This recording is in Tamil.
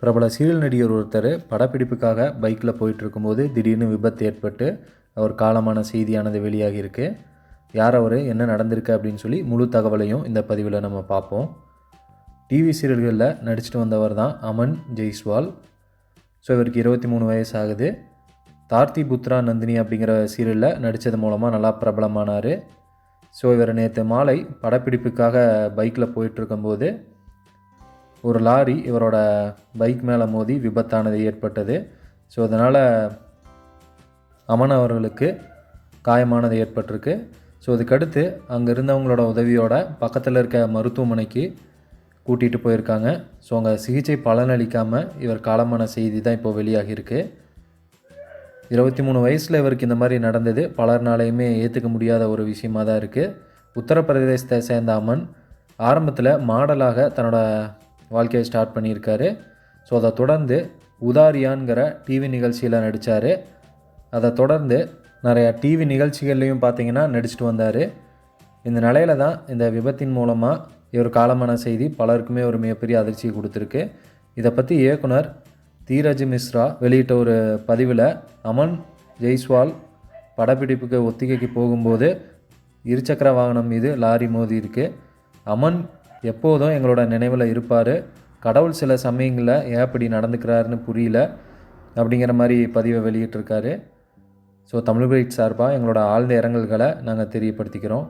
பிரபல சீரியல் நடிகர் ஒருத்தர் படப்பிடிப்புக்காக பைக்கில் போயிட்டுருக்கும்போது திடீர்னு விபத்து ஏற்பட்டு அவர் காலமான செய்தியானது வெளியாகியிருக்கு. யார் அவர்? என்ன நடந்திருக்கு? அப்படின்னு சொல்லி முழு தகவலையும் இந்த பதிவில் நம்ம பார்ப்போம். டிவி சீரியல்களில் நடிச்சிட்டு வந்தவர் தான் அமன் ஜெய்ஸ்வால். ஸோ இவருக்கு இருபத்தி மூணு வயசு ஆகுது. தார்த்தி புத்ரா நந்தினி அப்படிங்கிற சீரியலில் நடித்தது மூலமாக நல்லா பிரபலமானார். ஸோ இவர் நேற்று மாலை படப்பிடிப்புக்காக பைக்கில் போயிட்டுருக்கும்போது ஒரு லாரி இவரோட பைக் மேலே மோதி விபத்தானது ஏற்பட்டது. ஸோ அதனால் அமன் அவர்களுக்கு காயமானது ஏற்பட்டிருக்கு. ஸோ அதுக்கடுத்து அங்கே இருந்தவங்களோட உதவியோட பக்கத்தில் இருக்க மருத்துவமனைக்கு கூட்டிகிட்டு போயிருக்காங்க. ஸோ அங்கே சிகிச்சை பலனளிக்காமல் இவர் காலமான செய்தி தான் இப்போ வெளியாகியிருக்கு. இருபத்தி மூணு வயசில் இவருக்கு இந்த மாதிரி நடந்தது. பலர்னாலையுமே ஏற்றுக்க முடியாத ஒரு விஷயமாக தான் இருக்குது உத்தரப்பிரதேசத்தை சேர்ந்த அமன் ஆரம்பத்தில் மாடலாக தன்னோட வாழ்க்கையை ஸ்டார்ட் பண்ணியிருக்காரு. ஸோ அதை தொடர்ந்து உதாரியான்கிற டிவி நிகழ்ச்சியில் நடித்தார் அதை தொடர்ந்து நிறையா டிவி நிகழ்ச்சிகள்லையும் பார்த்தீங்கன்னா நடிச்சுட்டு வந்தார். இந்த நிலையில தான் இந்த விபத்தின் மூலமாக இவர் காலமான செய்தி. பலருக்குமே ஒரு மிகப்பெரிய அதிர்ச்சியை கொடுத்துருக்கு. இதை பற்றி இயக்குனர் தீரஜ் மிஸ்ரா வெளியிட்ட ஒரு பதிவில் அமன் ஜெய்ஸ்வால் படப்பிடிப்புக்கு ஒத்திகைக்கு போகும்போது இருசக்கர வாகனம் மீது லாரி மோதி இருக்கு அமன் எப்போதும் எங்களோட நினைவில் இருப்பார். கடவுள் சில சமயங்களில் ஏன் அப்படி நடந்துக்கிறாருன்னு புரியல. அப்படிங்கிற மாதிரி பதிவை வெளியிட்டிருக்காரு. ஸோ தமிழ் சார்பாக எங்களோட ஆழ்ந்த இரங்கல்களை நாங்கள் தெரியப்படுத்திக்கிறோம்.